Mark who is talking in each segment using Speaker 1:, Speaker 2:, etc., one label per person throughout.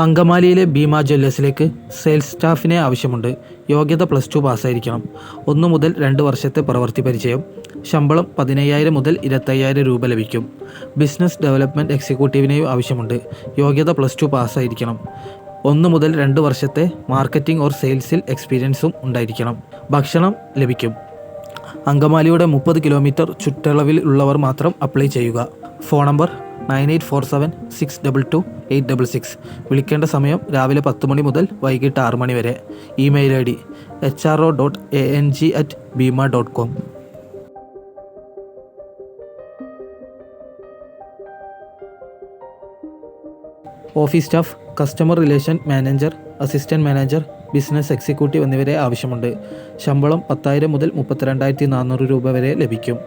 Speaker 1: അങ്കമാലിയിലെ Bhima ജ്വല്ലേഴ്സിലേക്ക് sales സ്റ്റാഫിനെ ആവശ്യമുണ്ട്. യോഗ്യത പ്ലസ് ടു പാസ്സായിരിക്കണം. ഒന്ന് മുതൽ രണ്ട് വർഷത്തെ പ്രവൃത്തി പരിചയം. ശമ്പളം പതിനയ്യായിരം മുതൽ ഇരുപത്തയ്യായിരം രൂപ ലഭിക്കും. ബിസിനസ് ഡെവലപ്മെന്റ് എക്സിക്യൂട്ടീവിനെയും ആവശ്യമുണ്ട്. യോഗ്യത പ്ലസ് ടു പാസ്സായിരിക്കണം. ഒന്ന് മുതൽ രണ്ട് വർഷത്തെ മാർക്കറ്റിംഗ് ഓർ സെയിൽസിൽ എക്സ്പീരിയൻസും ഉണ്ടായിരിക്കണം. ഭക്ഷണം ലഭിക്കും. അങ്കമാലിയുടെ മുപ്പത് കിലോമീറ്റർ ചുറ്റളവിൽ ഉള്ളവർ മാത്രം അപ്ലൈ ചെയ്യുക. Phone number nine eight four seven six double two eight double six. വിളിക്കേണ്ട സമയം രാവിലെ പത്ത് മണി മുതൽ വൈകിട്ട് ആറ് മണി വരെ. Email I D H R O dot A N G at Bhima dot com. Office staff customer relation manager assistant manager business executive എന്നിവരെ ആവശ്യമുണ്ട്. ശമ്പളം പത്തായിരം മുതൽ മുപ്പത്തിരണ്ടായിരത്തി നാനൂറ് രൂപ വരെ ലഭിക്കും.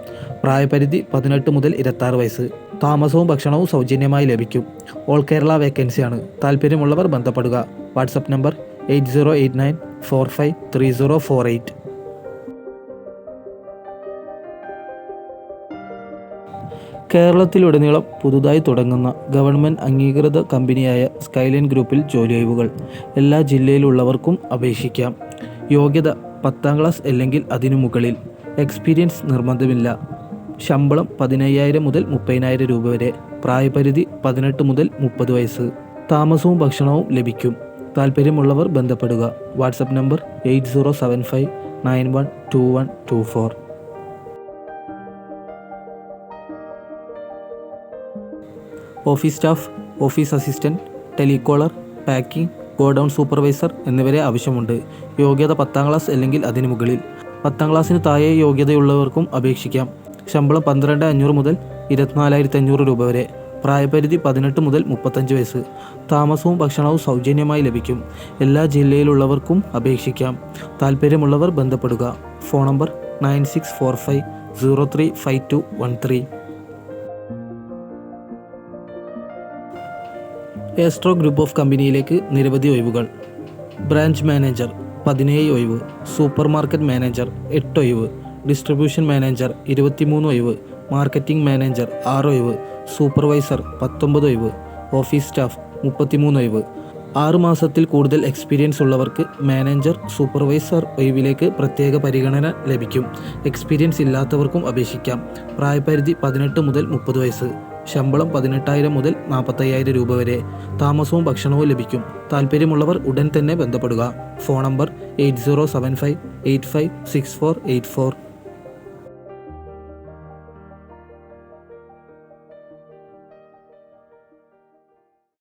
Speaker 1: പ്രായപരിധി പതിനെട്ട് മുതൽ ഇരുപത്താറ് വയസ്സ്. താമസവും ഭക്ഷണവും സൗജന്യമായി ലഭിക്കും. ഓൾ കേരള വേക്കൻസിയാണ് താല്പര്യമുള്ളവർ ബന്ധപ്പെടുക. WhatsApp number eight zero eight nine four five three zero four eight. കേരളത്തിലുടനീളം പുതുതായി തുടങ്ങുന്ന ഗവൺമെന്റ് അംഗീകൃത കമ്പനിയായ സ്കൈലൈൻ ഗ്രൂപ്പിൽ ജോലി ഒഴിവുകൾ. എല്ലാ ജില്ലയിലുള്ളവർക്കും അപേക്ഷിക്കാം. യോഗ്യത പത്താം ക്ലാസ് അല്ലെങ്കിൽ അതിനു മുകളിൽ. എക്സ്പീരിയൻസ് നിർബന്ധമില്ല. ശമ്പളം പതിനയ്യായിരം മുതൽ മുപ്പതിനായിരം രൂപ വരെ. പ്രായപരിധി പതിനെട്ട് മുതൽ മുപ്പത് വയസ്സ്. താമസവും ഭക്ഷണവും ലഭിക്കും. താല്പര്യമുള്ളവർ ബന്ധപ്പെടുക. WhatsApp number eight zero seven five nine one two one two four. Office staff office assistant telecaller packing godown supervisor എന്നിവരെ ആവശ്യമുണ്ട്. യോഗ്യത പത്താം ക്ലാസ് അല്ലെങ്കിൽ അതിനു മുകളിൽ. പത്താം ക്ലാസ്സിന് താഴെ യോഗ്യതയുള്ളവർക്കും അപേക്ഷിക്കാം. ശമ്പളം പന്ത്രണ്ട് അഞ്ഞൂറ് മുതൽ ഇരുപത്തിനാലായിരത്തി അഞ്ഞൂറ് രൂപ വരെ. പ്രായപരിധി പതിനെട്ട് മുതൽ മുപ്പത്തഞ്ച് വയസ്സ്. താമസവും ഭക്ഷണവും സൗജന്യമായി ലഭിക്കും. എല്ലാ ജില്ലയിലുള്ളവർക്കും അപേക്ഷിക്കാം. താല്പര്യമുള്ളവർ ബന്ധപ്പെടുക. Phone number nine six four five zero three five two one three. Estro group of കമ്പനിയിലേക്ക് നിരവധി ഒഴിവുകൾ. ബ്രാഞ്ച് മാനേജർ പതിനേഴ് ഒഴിവ്. സൂപ്പർ മാർക്കറ്റ് മാനേജർ എട്ട് ഒഴിവ്. ഡിസ്ട്രിബ്യൂഷൻ മാനേജർ ഇരുപത്തിമൂന്ന് ഒഴിവ് മാർക്കറ്റിംഗ് മാനേജർ ആറ് ഒഴിവ് സൂപ്പർവൈസർ പത്തൊമ്പത് ഒഴിവ് ഓഫീസ് സ്റ്റാഫ് മുപ്പത്തിമൂന്ന് ഒഴിവ്. ആറ് മാസത്തിൽ കൂടുതൽ എക്സ്പീരിയൻസ് ഉള്ളവർക്ക് മാനേജർ സൂപ്പർവൈസർ ഒഴിവിലേക്ക് പ്രത്യേക പരിഗണന ലഭിക്കും. എക്സ്പീരിയൻസ് ഇല്ലാത്തവർക്കും അപേക്ഷിക്കാം. പ്രായപരിധി പതിനെട്ട് മുതൽ മുപ്പത് വയസ്സ്. ശമ്പളം പതിനെട്ടായിരം മുതൽ നാൽപ്പത്തയ്യായിരം രൂപ വരെ. താമസവും ഭക്ഷണവും ലഭിക്കും. താല്പര്യമുള്ളവർ ഉടൻ തന്നെ ബന്ധപ്പെടുക. Phone number eight zero seven five eight five six four eight four.